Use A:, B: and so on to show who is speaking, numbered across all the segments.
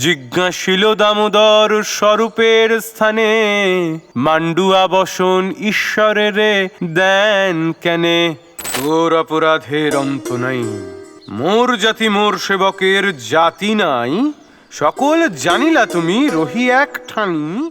A: জিজ্ঞাসিল দামোদর স্বরূপের স্থানে মান্ডুয়া বসন ঈশ্বরের দেন কেনে? তোর অপরাধের অন্ত নাই। মোর জাতি মোর সেবকের জাতি নাই। সকল জানিলা তুমি রহি এক ঠানি।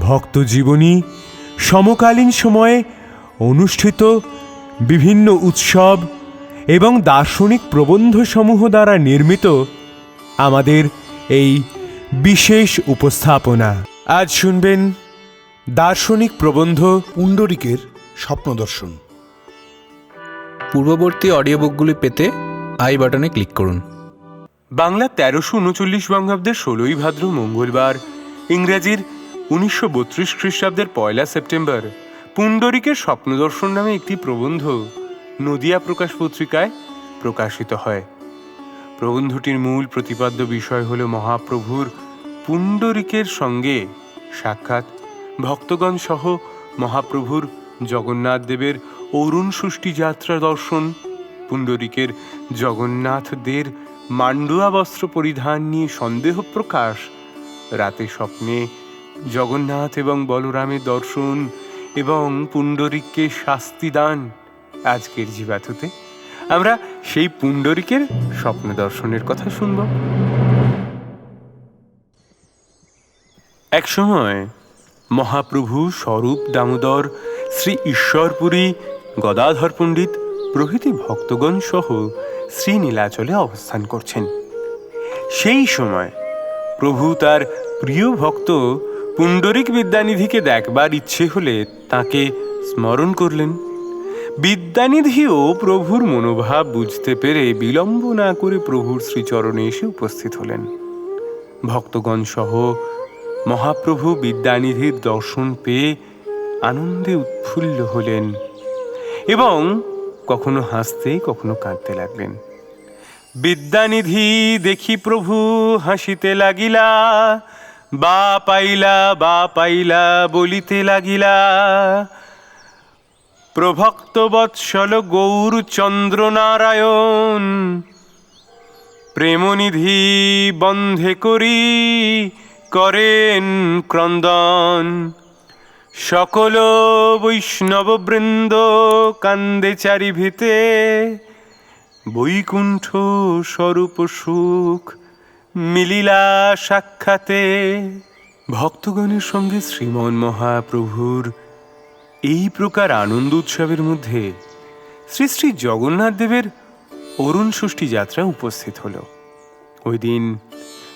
A: ভক্তজীবনী সমকালীন সময়ে অনুষ্ঠিত বিভিন্ন উৎসব এবং দার্শনিক প্রবন্ধসমূহ দ্বারা নির্মিত আমাদের এই বিশেষ উপস্থাপনা। আজ শুনবেন দার্শনিক প্রবন্ধ
B: পুণ্ডরিকের স্বপ্নদর্শন।
C: পূর্ববর্তী অডিও বুকগুলি পেতে আই বাটনে ক্লিক করুন।
A: বাংলা তেরোশো উনচল্লিশ বঙ্গাব্দের ষোলোই ভাদ্র মঙ্গলবার ইংরেজির উনিশশো বত্রিশ খ্রিস্টাব্দের পয়লা সেপ্টেম্বর পুণ্ডরিকের স্বপ্নদর্শন নামে একটি প্রবন্ধ, নদিয়া প্রকাশ পত্রিকায় প্রকাশিত হয়। প্রবন্ধটির মূল প্রতিপাদ্য বিষয় হল মহাপ্রভুর পুণ্ডরিকের সঙ্গে সাক্ষাৎ। ভক্তগণ সহ মহাপ্রভুর জগন্নাথ দেবের অরুণ ষষ্ঠী যাত্রা দর্শন, পুণ্ডরিকের জগন্নাথদের মান্ডুয়া বস্ত্র পরিধান নিয়ে সন্দেহ প্রকাশ, রাতে স্বপ্নে জগন্নাথ এবং বলরামের দর্শন এবং পুণ্ডরিককে শাস্তি দান আজকের জীবাতুতে আমরা সেই পুণ্ডরিকের স্বপ্ন দর্শনের কথা শুনব। এক সময় মহাপ্রভু স্বরূপ দামোদর শ্রী ঈশ্বরপুরী গদাধর পণ্ডিত প্রভৃতি ভক্তগণ সহ শ্রী নীলাচলে অবস্থান করছেন। সেই সময় প্রভু তার প্রিয় ভক্ত পুণ্ডরিক বিদ্যানিধিকে দেখবার ইচ্ছে হলে তাকে স্মরণ করলেন। বিদ্যানিধিও প্রভুর মনোভাব বুঝতে পেরে বিলম্ব না করে প্রভুর শ্রীচরণে এসে উপস্থিত হলেন। ভক্তগণ সহ মহাপ্রভু বিদ্যানিধির দর্শন পেয়ে আনন্দে উৎফুল্ল হলেন এবং কখনো হাসতে, কখনো কাঁদতে লাগলেন। বিদ্যানিধি দেখি প্রভু হাসিতে লাগিলা বা পাইলা বা পাইলা বলিতে লাগিলা। প্রভক্ত বৎসল গৌর চন্দ্র নারায়ণ, প্রেমনিধি বন্ধে করি করেন ক্রন্দন। সকল বৈষ্ণববৃন্দ কান্দে চারিভিতে, বৈকুণ্ঠ স্বরূপ সুখ মিলিলা সাক্ষাতে ভক্তগণের সঙ্গে শ্রীমন মহাপ্রভুর এই প্রকার আনন্দ উৎসবের মধ্যে শ্রী শ্রী জগন্নাথ দেবের অরুণ ষষ্ঠী যাত্রা উপস্থিত হল। ওই দিন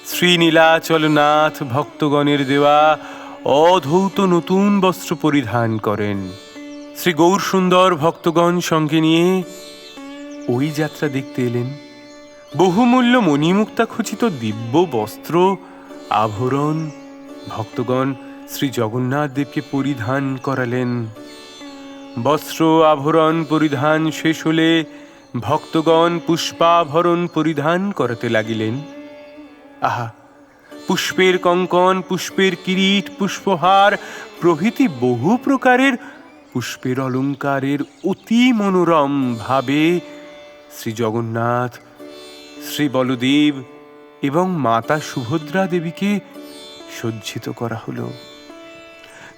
A: শ্রী নীলাচলনাথ ভক্তগণের দেওয়া অধৌত নতুন বস্ত্র পরিধান করেন। শ্রী গৌর সুন্দর ভক্তগণ সঙ্গে নিয়ে ওই যাত্রা দেখতে এলেন। বহুমূল্য মণিমুক্তা খচিত দিব্য বস্ত্র, আভরণ, ভক্তগণ শ্রী জগন্নাথ দেবকে পরিধান করালেন। বস্ত্র, আভরণ পরিধান শেষ হলে ভক্তগণ পুষ্পাভরণ পরিধান করাতে লাগিলেন। আহা, পুষ্পের কঙ্কন, পুষ্পের কিরিট, পুষ্পহার প্রভৃতি বহু প্রকারের পুষ্পের অলঙ্কারের অতি মনোরম ভাবে শ্রী জগন্নাথ শ্রী বলদেব এবং মাতা সুভদ্রা দেবীকে সজ্জিত করা হলো।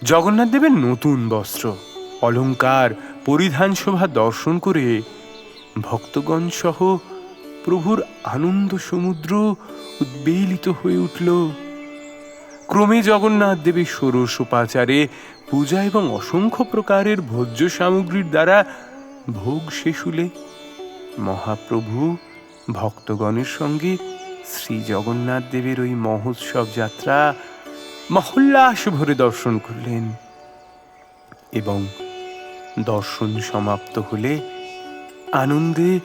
A: জগন্নাথ দেবের নতুন বস্ত্র অলংকার পরিধান শোভা দর্শন করে ভক্তগণ সহ প্রভুর আনন্দ সমুদ্র উদ্বেলিত হয়ে উঠল। ক্রমে জগন্নাথ দেবী ষোড়শ উপাচারে পূজা এবং অসংখ্য প্রকারের ভোজ্য সামগ্রীর দ্বারা ভোগ শেষ হলে মহাপ্রভু ভক্তগণের সঙ্গে শ্রী জগন্নাথ দেবের ওই মহোৎসব যাত্রা মহল্লাস ভরে দর্শন করলেন এবং দর্শন সমাপ্ত হলে আনন্দে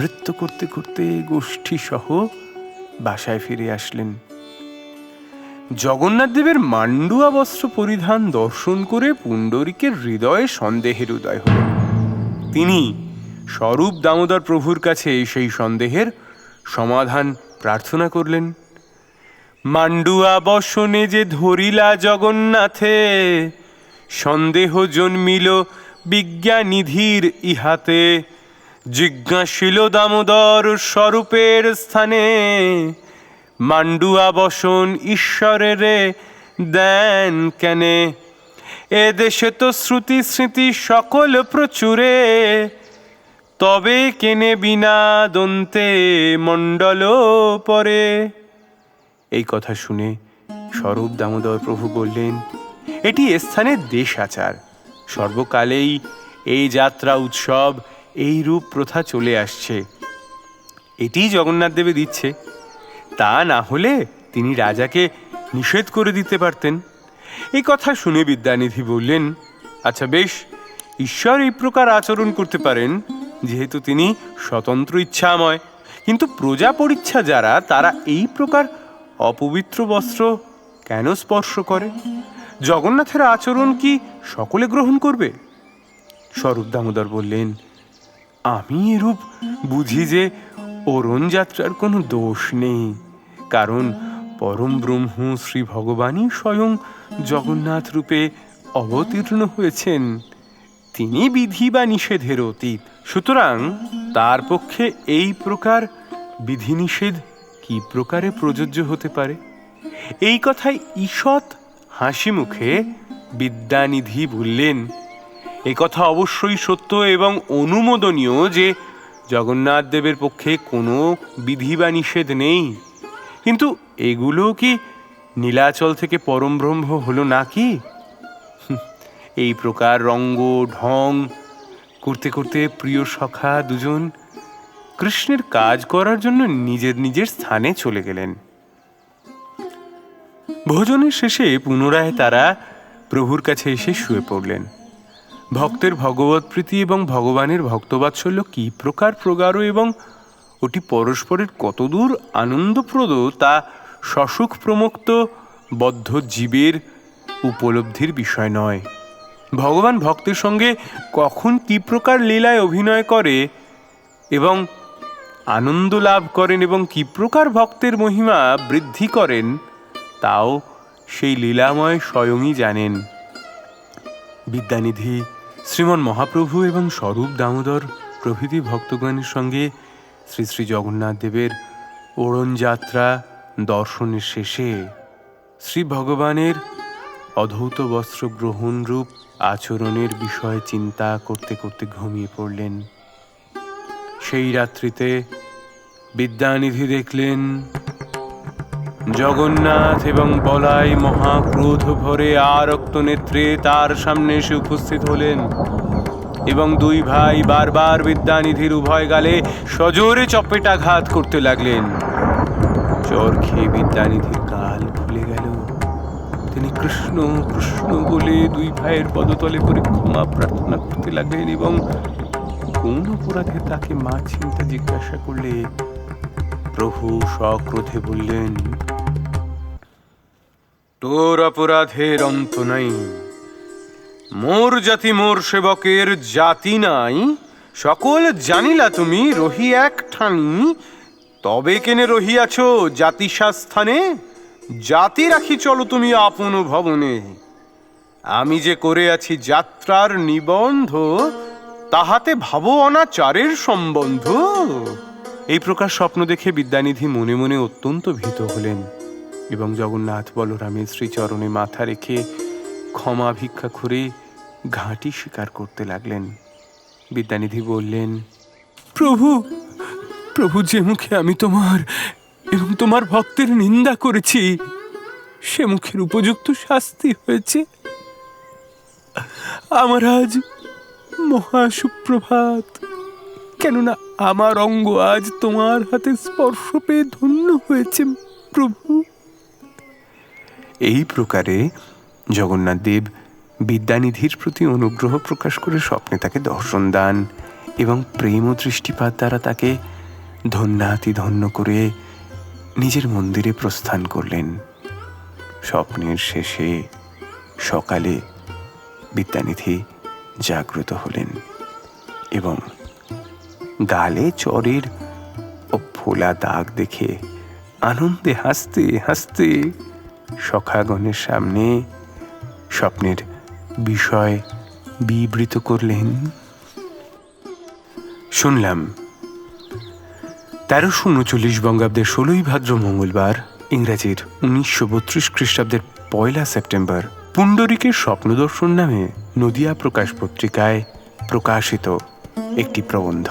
A: নৃত্য করতে করতে গোষ্ঠী সহ বাসায় ফিরে আসলেন। জগন্নাথ দেবের মান্ডুয়া বস্ত্র পরিধান দর্শন করে পুণ্ডরিকের হৃদয়ে সন্দেহের উদয় হল। তিনি স্বরূপ দামোদর প্রভুর কাছে সেই সন্দেহের সমাধান প্রার্থনা করলেন। মান্ডুয়া বসনে যে ধরিলা জগন্নাথে, সন্দেহ জন্মিল বিজ্ঞানিধির ইহাতে। জিজ্ঞাসিল দামোদর স্বরূপের স্থানে, মান্ডুয়া বসন ঈশ্বরের দেন কেনে? এ দেশে তো শ্রুতি স্মৃতি সকল প্রচুরে তবে কেনে বিনা দন্তে মণ্ডল পরে এই কথা শুনে স্বরূপ দামোদর প্রভু বললেন, এটি স্থানের দেশ আচার। সর্বকালেই এই যাত্রা উৎসব এই রূপ প্রথা চলে আসছে। এটি জগন্নাথ দেবে দিচ্ছে। তা না হলে তিনি রাজাকে নিষেধ করে দিতে পারতেন। এই কথা শুনে বিদ্যানিধি বললেন আচ্ছা বেশ, ঈশ্বর এই প্রকার আচরণ করতে পারেন। যেহেতু তিনি স্বতন্ত্র ইচ্ছাময়। কিন্তু প্রজা পরিচ্ছা যারা, তারা এই প্রকার অপবিত্র বস্ত্র কেন স্পর্শ করে? জগন্নাথের আচরণ কি সকলে গ্রহণ করবে? স্বরূপ দামোদর বললেন, আমি এরূপ বুঝি যে অরুণ যাত্রার কোনো দোষ নেই, কারণ পরম ব্রহ্ম শ্রী ভগবানই স্বয়ং জগন্নাথ রূপে অবতীর্ণ হয়েছেন। তিনি বিধি বা নিষেধের অতীত সুতরাং তার পক্ষে এই প্রকার বিধিনিষেধ কি প্রকারে প্রযোজ্য হতে পারে? এই কথায় ঈষৎ হাসি মুখে বিদ্যানিধি বললেন, এ কথা অবশ্যই সত্য এবং অনুমোদনীয় যে জগন্নাথ দেবের পক্ষে কোনো বিধি বা নিষেধ নেই। কিন্তু এগুলো কি নীলাচল থেকে পরম ব্রহ্ম হলো নাকি? এই প্রকার রঙ্গ, ঢং করতে করতে প্রিয় সখা দুজন কৃষ্ণের কাজ করার জন্য নিজের নিজের স্থানে চলে গেলেন। ভোজনের শেষে পুনরায় তারা প্রভুর কাছে এসে শুয়ে পড়লেন। ভক্তের ভগবত প্রীতি এবং ভগবানের ভক্তবাৎসল্য কি প্রকার প্রগাঢ় এবং ওটি পরস্পরের কতদূর আনন্দপ্রদ তা সসুখ প্রমুক্ত বদ্ধ জীবের উপলব্ধির বিষয় নয়। ভগবান ভক্তের সঙ্গে কখন কি প্রকার লীলায় অভিনয় করে এবং আনন্দ লাভ করেন এবং কি প্রকার ভক্তের মহিমা বৃদ্ধি করেন, তাও সেই লীলাময় স্বয়ংই জানেন। বিদ্যানিধি, শ্রীমন মহাপ্রভু এবং স্বরূপ দামোদর প্রভৃতি ভক্তগণের সঙ্গে শ্রী শ্রী জগন্নাথ দেবের ওড়ন যাত্রা দর্শনের শেষে শ্রী ভগবানের অধৌত বস্ত্র গ্রহণ রূপ আচরণের বিষয়ে চিন্তা করতে করতে ঘুমিয়ে পড়লেন। সেই রাত্রিতে বিদ্যানিধি দেখলেন, জগন্নাথ এবং বলাই মহাক্রোধ ভরে আরক্ত নেত্রে তার সামনে এসে উপস্থিত হলেন এবং দুই ভাই বারবার বিদ্যানিধির উভয় গালে সজোরে চপেটাঘাত করতে লাগলেন। চর খেয়ে বিদ্যানিধির গাল ফুলে গেল। তিনি কৃষ্ণ কৃষ্ণ বলে দুই ভাইয়ের পদতলে করে ক্ষমা প্রার্থনা করতে লাগলেন এবং কোন অপরাধে তাকে মা চিন্তা জিজ্ঞাসা করলে, প্রভু সক্রোধে বললেন, তোর অপরাধের অন্ত নাই। মোর জাতি, মোর সেবকের জাতি নাই। সকল জানিলা তুমি, রহি এক ঠানি। তবে কেনে রহিয়াছ জাতিসা স্থানে জাতি রাখি চলো তুমি আপন ভবনে। আমি যে করে আছি যাত্রার নিবন্ধ, তাহাতে ভাবো অনাচারের সম্বন্ধ। এই প্রকার স্বপ্ন দেখে বিদ্যানিধি মনে মনে অত্যন্ত ভীত হলেন এবং জগন্নাথ বলরামের শ্রীচরণে মাথা রেখে ক্ষমা ভিক্ষা করে ঘাঁটি স্বীকার করতে লাগলেন। বিদ্যানিধি বললেন, প্রভু প্রভু যে মুখে আমি তোমার এবং তোমার ভক্তের নিন্দা করেছি। সে মুখের উপযুক্ত শাস্তি হয়েছে। আমার আজ মহা সুপ্রভাত কেননা আমার অঙ্গ আজ তোমার হাতে স্পর্শ পেয়ে ধন্য হয়েছে, প্রভু। এই প্রকারে জগন্নাথ দেব বিদ্যানিধির প্রতি অনুগ্রহ প্রকাশ করে স্বপ্নে তাকে দর্শন দান এবং প্রেম ও দৃষ্টিপাত দ্বারা তাকে ধন্যাতি ধন্য করে নিজের মন্দিরে প্রস্থান করলেন। স্বপ্নের শেষে সকালে বিদ্যানিধি জাগ্রত হলেন এবং গালে চরের ও ফোলা দাগ দেখে আনন্দে হাসতে হাসতে সখাগণের সামনে স্বপ্নের বিষয় বিবৃত করলেন। শুনলাম তেরোশো উনচল্লিশ বঙ্গাব্দের ষোলোই ভাদ্র মঙ্গলবার, ইংরাজির উনিশশো বত্রিশ খ্রিস্টাব্দের পয়লা সেপ্টেম্বর, পুণ্ডরিকের স্বপ্নদর্শন নামে নদিয়া প্রকাশ পত্রিকায় প্রকাশিত একটি প্রবন্ধ।